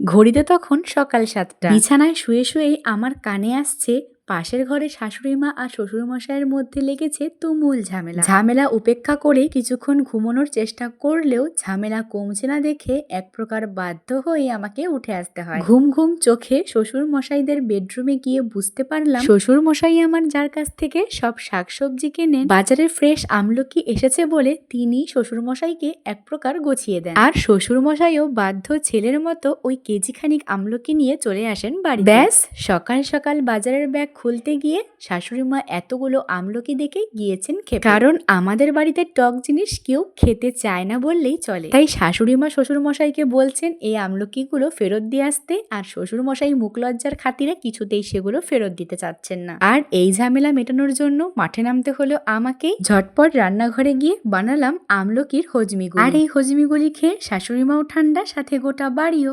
ঘড়িতে তখন সকাল সাতটা। বিছানায় শুয়ে শুয়েই আমার কানে আসছে পাশের ঘরে শাশুড়ি মা আর শ্বশুর মশাইয়ের মধ্যে লেগেছে তুমুল ঝামেলা। ঝামেলা উপেক্ষা করে কিছুক্ষণ ঘুমানোর চেষ্টা করলেও ঝামেলা কমছে না দেখে এক প্রকার বাধ্য হয়ে আমাকে উঠে আসতে হয়। ঘুম ঘুম চোখে শ্বশুর মশাইদের বেডরুমে গিয়ে বুঝতে পারলাম শ্বশুর মশাই আমার যার কাছ থেকে সব শাকসবজি কেনেন, বাজারে ফ্রেশ আমলকি এসেছে বলে তিনি শ্বশুর মশাইকে এক প্রকার গছিয়ে দেন। আর শ্বশুর মশাইও বাধ্য ছেলের মতো ওই কেজি খানিক আমলকি নিয়ে চলে আসেন বাড়ি ব্যাস, সকাল সকাল বাজারের ব্যাগ খুলতে গিয়ে শাশুড়ি মা এতগুলো আমলকি দেখে গিয়েছেন খেপে। কারণ আমাদের বাড়িতে টক জিনিস কেউ খেতে চায় না বললেই চলে। তাই শাশুড়ি মা শ্বশুর মশাইকে বলছেন এই আমলকিগুলো ফেরত দিয়ে আসতে। আর শ্বশুর মশাই মুখ লজ্জার খাতিরে কিছুতেই সেগুলো ফেরত দিতে চাচ্ছেন না। আর এই ঝামেলা মেটানোর জন্য মাঠে নামতে হলো আমাকে ঝটপট রান্নাঘরে গিয়ে বানালাম আমলকির হজমিগুলি। আর এই হজমিগুলি খেয়ে শাশুড়ি মাও ঠান্ডা সাথে গোটা বাড়িও।